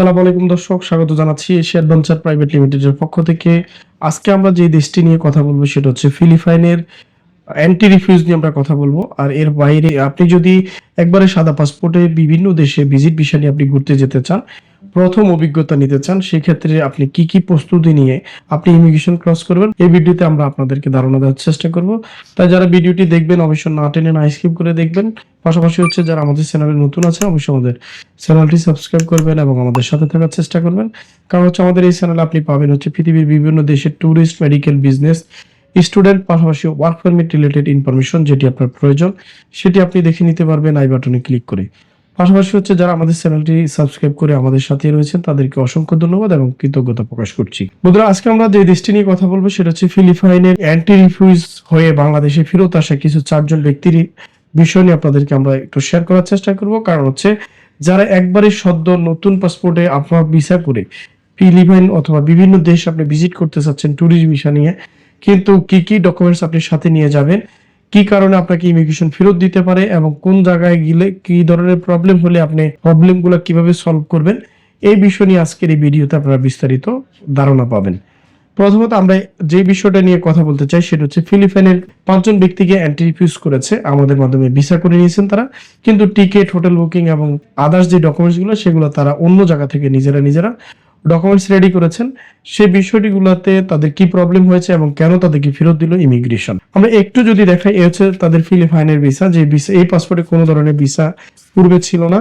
সালাম আলাইকুম দর্শক, স্বাগত জানাচ্ছি এশিয়া অ্যাডভেঞ্চার প্রাইভেট লিমিটেডের পক্ষ থেকে। আজকে আমরা যে দেশটি নিয়ে কথা বলব সেটা হচ্ছে ফিলিপাইনের অ্যান্টি রিফিউজ নিয়ে আমরা কথা বলব। আর এর বাইরে আপনি যদি একবারে সাদা পাসপোর্টে বিভিন্ন দেশে ভিজিট ভিসা নিয়ে আপনি ঘুরতে যেতে চান প্রথম অভিজ্ঞতা নিতে চান, সেক্ষেত্রে আপনি কি কি প্রস্তুতি নিয়ে আপনি ইমিগ্রেশন ক্রস করবেন, এই ভিডিওতে আমরা আপনাদেরকে ধারণা দেওয়ার চেষ্টা করব। তাই যারা ভিডিওটি দেখবেন, অবশ্যই না টেনে না স্কিপ করে দেখবেন। পাশাপাশি হচ্ছে যারা আমাদের চ্যানেলে নতুন আছে অবশ্যই আমাদের চ্যানেলটি সাবস্ক্রাইব করবেন এবং আমাদের সাথে থাকার চেষ্টা করবেন। কারণ হচ্ছে আমাদের এই চ্যানেলে আপনি পাবেন হচ্ছে পৃথিবীর বিভিন্ন দেশের ট্যুরিস্ট মেডিকেল বিজনেস স্টুডেন্ট পাশাপাশি ওয়ার্ক পারমিট রিলেটেড ইনফরমেশন যেটি আপনার প্রয়োজন, সেটি আপনি দেখে নিতে পারবেন, আই বাটনে ক্লিক করে। পাশাপাশি হচ্ছে যারা আমাদের চ্যানেলটি সাবস্ক্রাইব করে আমাদের সাথে রয়েছেন, তাদেরকে অসংখ্য ধন্যবাদ এবং কৃতজ্ঞতা প্রকাশ করছি। বন্ধুরা, আজকে আমরা যে দেশটি নিয়ে কথা বলব সেটা হচ্ছে ফিলিপাইনের অ্যান্টি রিফিউজ হয়ে বাংলাদেশে ফেরত আসা কিছু চারজন ব্যক্তির বিষয় নিয়ে আপনাদেরকে আমরা একটু শেয়ার করার চেষ্টা করব। কারণ হচ্ছে যারা একবারে সদ্য নতুন পাসপোর্টে আপনার ভিসা করে ফিলিপাইন অথবা বিভিন্ন দেশ আপনি ভিজিট করতে চাচ্ছেন ট্যুরিস্ট ভিসা নিয়ে, কিন্তু কি কি ডকুমেন্টস আপনি সাথে নিয়ে যাবেন কি কারণে আপনাকে ইমিগ্রেশন ফেরত দিতে পারে এবং কোন জায়গায় গেলে কি ধরনের প্রবলেম হলে আপনি প্রবলেমগুলো কীভাবে সলভ করবেন, এই বিষয় নিয়ে আজকের এই ভিডিওতে আপনারা বিস্তারিত ধারণা পাবেন। প্রথমত আমরা যে বিষয়টা নিয়ে কথা বলতে চাই সেটা হচ্ছে ফিলিপাইনের পাঁচজন ব্যক্তিকে অ্যান্টি রিফিউজ করেছে, আমাদের মাধ্যমে ভিসা করে নিয়েছেন তারা, কিন্তু টিকিট হোটেল বুকিং এবং আদার্স যে ডকুমেন্টসগুলো, সেগুলো তারা অন্য জায়গা থেকে নিজেরা নিজেরা ডকুমেন্টস রেডি করেছেন সেই বিষয়টিগুলোতে তাদের কি প্রবলেম হয়েছে এবং কেন তাদেরকে ফেরত দিল ইমিগ্রেশন আমরা একটু যদি দেখাই, এ হচ্ছে তাদের ফিলিপাইনের ভিসা যে ভিসা এই পাসপোর্টে কোনো ধরনের ভিসা পূর্বে ছিল না।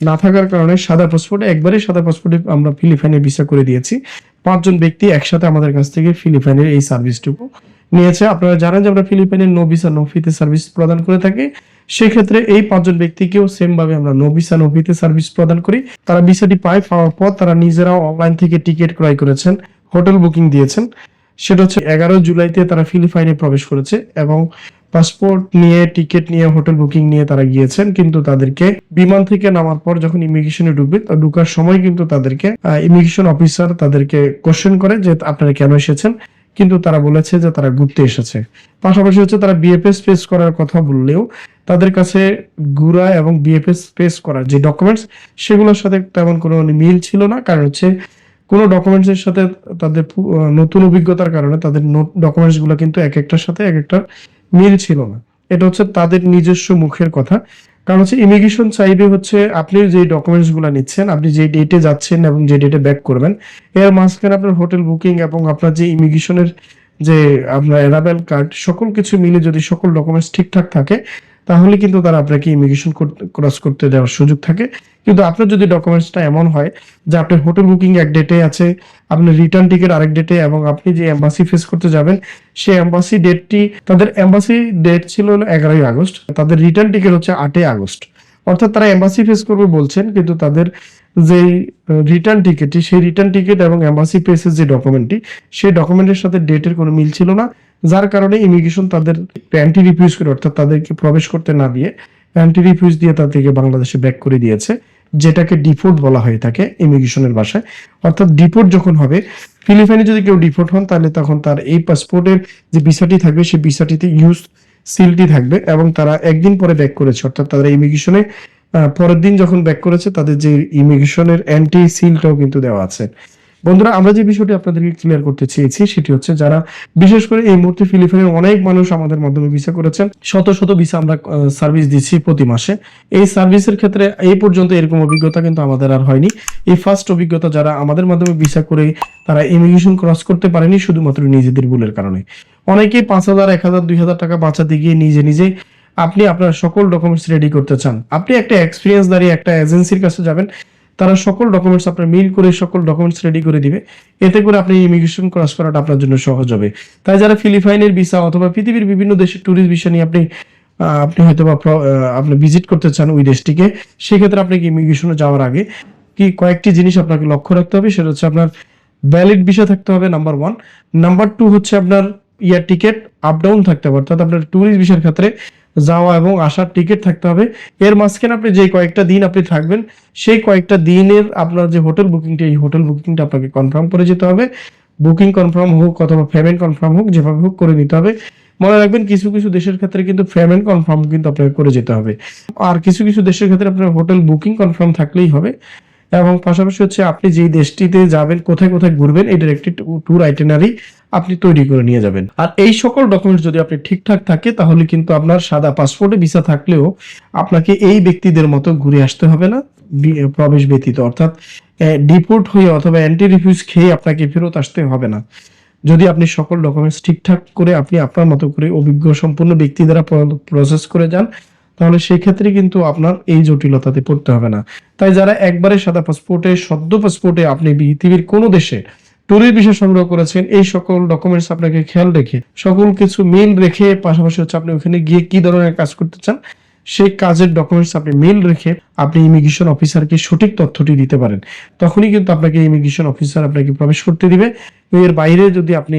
না থাকার কারণে সাদা পাসপোর্টে একবারে সাদা পাসপোর্টে আমরা ফিলিপাইনের ভিসা করে দিয়েছি। পাঁচজন ব্যক্তি একসাথে আমাদের কাছ থেকে ফিলিপাইনের এই সার্ভিসটুকু নিয়েছে। আপনারা জানেন যে আমরা ফিলিপাইনের নো ভিসা নো সার্ভিস প্রদান করে থাকি। সেক্ষেত্রে এই পাঁচজন ব্যক্তিকেও সেম ভাবে আমরা নোভিসা ভিসা নো সার্ভিস প্রদান করি। তারা ভিসাটি পায়, পাওয়ার পর তারা নিজেরাও অনলাইন থেকে টিকিট ক্রয় করেছেন, হোটেল বুকিং দিয়েছেন। সেটা হচ্ছে এগারো জুলাইতে তারা ফিলিপাইনে প্রবেশ করেছে এবং পাসপোর্ট নিয়ে, টিকিট নিয়ে, হোটেল বুকিং নিয়ে তারা গিয়েছেন। কিন্তু তাদেরকে বিমান থেকে নামার পর যখন ইমিগ্রেশনে ঢুকবে ঢুকার সময় কিন্তু তাদেরকে ইমিগ্রেশন অফিসার তাদেরকে কোশ্চেন করে যে আপনারা কেন এসেছেন। কিন্তু তারা বলেছে যে তারা ঘুরতে এসেছে। পাশাপাশি হচ্ছে তারা বিএফএস পেস করার কথা বললেও তাদের কাছে গুড়া এবং বিএফএস পেস করার যে ডকুমেন্টস সেগুলোর সাথে তেমন কোনো মিল ছিল না। কারণ হচ্ছে কোনো ডকুমেন্টসের সাথে তাদের নতুন অভিজ্ঞতার কারণে তাদের ডকুমেন্টসগুলো কিন্তু এক একটার সাথে এক একটা মিল ছিল না। এটা হচ্ছে তাদের নিজস্ব মুখের কথা। কারণ হচ্ছে ইমিগ্রেশন চাইবে হচ্ছে আপনি যে ডকুমেন্টসগুলো নিচ্ছেন, আপনি যে ডেটে যাচ্ছেন এবং যে ডেটে ব্যাক করবেন, এর মাঝখানে আপনার হোটেল বুকিং এবং আপনার যে ইমিগ্রেশনের যে আপনার অ্যারাবেল কার্ড সকল কিছু মিলে যদি সকল ডকুমেন্টস ঠিকঠাক থাকে তাহলে কিন্তু তারা আপনাকে ইমিগ্রেশন ক্রস করতে দেওয়ার সুযোগ থাকে। কিন্তু আপনার যদি ডকুমেন্টসটা এমন হয় যে আপনার হোটেল বুকিং এক ডেটে আছে, আপনার রিটার্ন টিকিট আরেক ডেটে এবং আপনি যে এম্বাসি ফেস করতে যাবেন, সেই এম্বাসি ডেটটি তাদের এম্বাসি ডেট ছিল হলো এগারোই আগস্ট, তাদের রিটার্ন টিকিট হচ্ছে আটই আগস্ট। অর্থাৎ তারা এম্বাসি ফেস করবে বলছেন, কিন্তু তাদের যে রিটার্ন টিকিটটি সেই রিটার্ন টিকিট এবং এম্বাসি পেসের যে ডকুমেন্টটি সেই ডকুমেন্টের সাথে ডেটের কোনো মিল ছিল না। যার কারণে ইমিগ্রেশন তাদের অ্যান্টি রিফিউজ করে, অর্থাৎ তাদেরকে প্রবেশ করতে না দিয়ে অ্যান্টি রিফিউজ দিয়ে তাদেরকে বাংলাদেশে ব্যাক করে দিয়েছে, যেটাকে ডিপোর্ট বলা হয়ে থাকে ইমিগ্রেশনের ভাষায়। অর্থাৎ ডিপোর্ট যখন হবে ফিলিপাইনে যদি কেউ ডিপোর্ট হন, তাহলে তখন তার এই পাসপোর্টের যে ভিসাটি থাকবে, সেই ভিসাটিতে ইউজ সিলটি থাকবে এবং তারা একদিন পরে ব্যাক করেছে। অর্থাৎ তারা ইমিগ্রেশনে পরের দিন যখন ব্যাক করেছে, তাদের যে ইমিগ্রেশনের অ্যান্টি সিলটাও কিন্তু দেওয়া আছে। বন্ধুরা, আমরা যে বিষয়টি আপনাদেরকে ক্লিয়ার করতে চেয়েছি, সেটি হচ্ছে যারা বিশেষ করে এই মুহূর্তে ফিলিপাইনের অনেক মানুষ আমাদের মাধ্যমে ভিসা করেছেন, শত শত ভিসা আমরা সার্ভিস দিচ্ছি প্রতি মাসে। এই সার্ভিসের ক্ষেত্রে এই পর্যন্ত এরকম অভিজ্ঞতা কিন্তু আমাদের আর হয়নি। এই ফার্স্ট অভিজ্ঞতা যারা আমাদের মাধ্যমে ভিসা করে তারা ইমিগ্রেশন ক্রস করতে পারেনি, শুধুমাত্র নিজেদের ভুলের কারণে। অনেকেই পাঁচ হাজার, এক হাজার, দুই হাজার টাকা বাঁচাতে গিয়ে নিজে নিজে আপনি আপনার সকল ডকুমেন্টস রেডি করতে চান। আপনি একটা এক্সপিরিয়েন্স দাঁড়িয়ে একটা এজেন্সির কাছে যাবেন তারা সকল ডকুমেন্টস আপনার মিল করে সকল ডকুমেন্টস রেডি করে দিবে। এতে করে আপনি ইমিগ্রেশন ক্রস করাটা আপনার জন্য সহজ হবে। তাই যারা ফিলিপাইনের ভিসা অথবা পৃথিবীর বিভিন্ন দেশের ট্যুরিস্ট ভিসা নিয়ে আপনি আপনি হয়তো বা আপনি ভিজিট করতে চান ওই দেশটিকে, সেক্ষেত্রে আপনাকে ইমিগ্রেশনে যাওয়ার আগে কি কয়েকটি জিনিস আপনাকে লক্ষ্য রাখতে হবে। সেটা হচ্ছে আপনার ভ্যালিড ভিসা থাকতে হবে নাম্বার ওয়ান নাম্বার টু হচ্ছে আপনার ইয়ার টিকিট আপ ডাউন থাকতে হবে, অর্থাৎ আপনার ট্যুরিস্ট ভিসার ক্ষেত্রে যাওয়া এবং আসার টিকিট থাকতে হবে। এর মাঝখানে আপনি যে কয়েকটা দিন আপনি থাকবেন, সেই কয়েকটা দিনের আপনার যে হোটেল বুকিংটা এই হোটেল বুকিংটা আপনাকে কনফার্ম করে যেতে হবে। বুকিং কনফার্ম হোক অথবা পেমেন্ট কনফার্ম হোক, যেভাবে হোক করে নিতে হবে। মনে রাখবেন, কিছু কিছু দেশের ক্ষেত্রে কিন্তু পেমেন্ট কনফার্ম কিন্তু আপনাকে করে যেতে হবে। আর কিছু কিছু দেশের ক্ষেত্রে আপনার হোটেল বুকিং কনফার্ম থাকলেই হবে। এবং পাশাপাশি হচ্ছে আপনি যেই দেশটিতে যাবেন, কোথায় কোথায় ঘুরবেন, এটার একটি ট্যুর আইটেনারি আপনি তৈরি করে নিয়ে যাবেন। আর এই সকল ডকুমেন্টস যদি আপনি ঠিকঠাক থাকে, তাহলে কিন্তু আপনার সাদা পাসপোর্টে ভিসা থাকলেও আপনাকে এই ব্যক্তিদের মতো ঘুরে আসতে হবে না প্রবেশ ব্যতীত। অর্থাৎ ডিপোর্ট হয়ে অথবা অ্যান্টি রিফিউজ খেয়ে আপনাকে ফেরত আসতে হবে না। যদি আপনি সকল ডকুমেন্টস ঠিকঠাক করে আপনি আপনার মতো করে অভিজ্ঞ, সম্পূর্ণ ব্যক্তি দ্বারা প্রসেস করে যান তাহলে সেই ক্ষেত্রে কিন্তু আপনার এই জটিলতাতে পড়তে হবে না। তাই যারা একবারে সাদা পাসপোর্টে সদ্য পাসপোর্টে আপনি পৃথিবীর কোনো দেশে ট্যুরের বিষয় সংগ্রহ করেছেন, এই সকল ডকুমেন্টস আপনাকে খেয়াল রেখে, সকল কিছু মিল রেখে, পাশাপাশি হচ্ছে আপনি ওখানে গিয়ে কি ধরনের কাজ করতে চান সেই কাজের ডকুমেন্টস আপনি মেল রেখে আপনি ইমিগ্রেশন অফিসারকে সঠিক তথ্যটি দিতে পারেন। তখনই কিন্তু আপনাকে ইমিগ্রেশন অফিসার আপনাকে প্রবেশ করতে দিবে। এর বাইরে যদি আপনি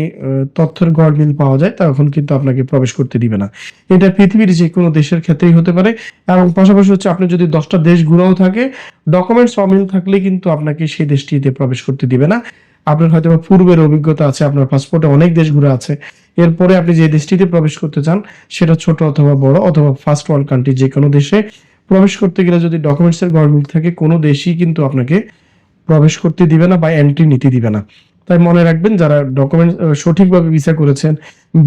তথ্যের গড় মিল পাওয়া যায়, তখন কিন্তু আপনাকে প্রবেশ করতে দিবে না। এটা পৃথিবীর যে কোনো দেশের ক্ষেত্রেই হতে পারে। এবং পাশাপাশি হচ্ছে আপনি যদি দশটা দেশ ঘুরাও থাকে ডকুমেন্টস অমিল থাকলে কিন্তু আপনাকে সেই দেশটিতে প্রবেশ করতে দিবে না। আপনার হয়তো পূর্বের অভিজ্ঞতা আছে, আপনার পাসপোর্টে অনেক দেশ ঘুরে আছে। এরপরে আপনি যে দেশটিতে প্রবেশ করতে চান, সেটা ছোট অথবা বড়, অথবা ফার্স্ট ওয়ার্ল্ড কান্ট্রি যে কোনো দেশে প্রবেশ করতে গেলে যদি ডকুমেন্টসের গভর্নমেন্ট থাকে, কোনো দেশই কিন্তু আপনাকে প্রবেশ করতে দিবে না বা এন্ট্রি নিতে দিবে না। তাই মনে রাখবেন, যারা ডকুমেন্ট সঠিকভাবে ভিসা করেছেন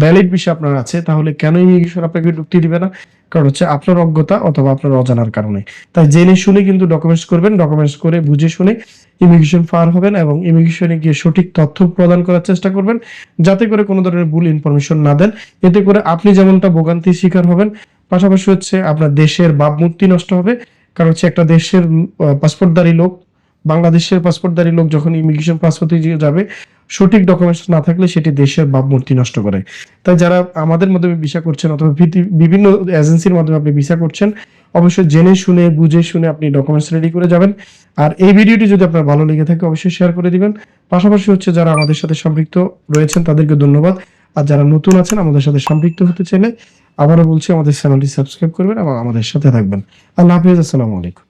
ভ্যালিড ভিসা আপনার আছে, তাহলে কেন ইমিগ্রেশন আপনাকে ঢুকতে দিবে না? কারণ হচ্ছে আপনার অজ্ঞতা অথবা আপনার অজানার কারণে। তাই জেনে শুনে কিন্তু ডকুমেন্টস করবেন ডকুমেন্টস করে বুঝে শুনে ইমিগ্রেশন পার হবেন এবং ইমিগ্রেশনে গিয়ে সঠিক তথ্য প্রদান করার চেষ্টা করবেন, যাতে করে কোনো ধরনের ভুল ইনফরমেশন না দেন। এতে করে আপনি যেমনটা ভোগান্তির শিকার হবেন, পাশাপাশি হচ্ছে আপনার দেশের ভাবমূর্তি নষ্ট হবে। কারণ হচ্ছে একটা দেশের পাসপোর্টধারী লোক, বাংলাদেশের পাসপোর্টধারী লোক যখন ইমিগ্রেশন পাসপোর্টে যাবে সঠিক ডকুমেন্টস না থাকলে সেটি দেশের ভাবমূর্তি নষ্ট করে। তাই যারা আমাদের মাধ্যমে ভিসা করছেন অথবা বিভিন্ন এজেন্সির মাধ্যমে আপনি ভিসা করছেন, অবশ্যই জেনে শুনে, বুঝে শুনে আপনি ডকুমেন্টস রেডি করে যাবেন। আর এই ভিডিওটি যদি আপনার ভালো লেগে থাকে, অবশ্যই শেয়ার করে দিবেন। পাশাপাশি হচ্ছে যারা আমাদের সাথে সম্পৃক্ত রয়েছেন, তাদেরকে ধন্যবাদ। আর যারা নতুন আছেন, আমাদের সাথে সম্পৃক্ত হতে চাইলে আবারও বলছি, আমাদের চ্যানেলটি সাবস্ক্রাইব করবেন এবং আমাদের সাথে থাকবেন। আল্লাহ হাফিজ, আসসালামু আলাইকুম।